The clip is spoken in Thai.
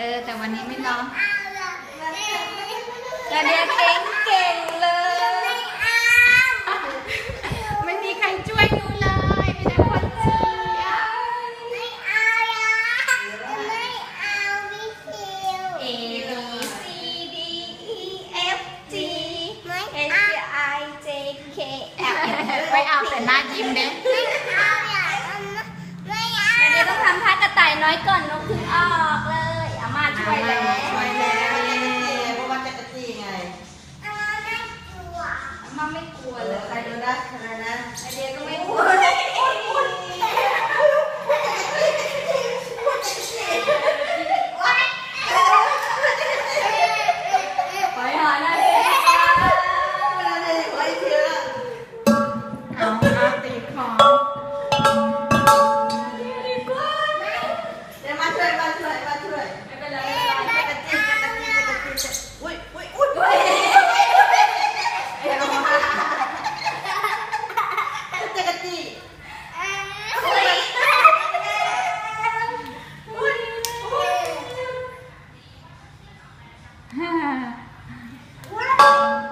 ออ แต่วันนี้ไม่ร้องเอาละนาเดียเก่งเก่งๆเลยเอาไม่มีใครช่วยหนูเลยมีแต่คนเชียร์ไม่เอาละไม่เอาพี่คิว A B C D E F G ไม่ H เอา I J K L M ไม่เอาแต่หน้ายิ้มเด้ไม่เอาอย่าเอามาไม่เอานาเดียต้องทำท่ากระต่ายน้อยก่อนนกถึงออก ไม่กลัวเลยใครโดนได้ขนาดนั้นไอเดียก็ไม่ 哈 哈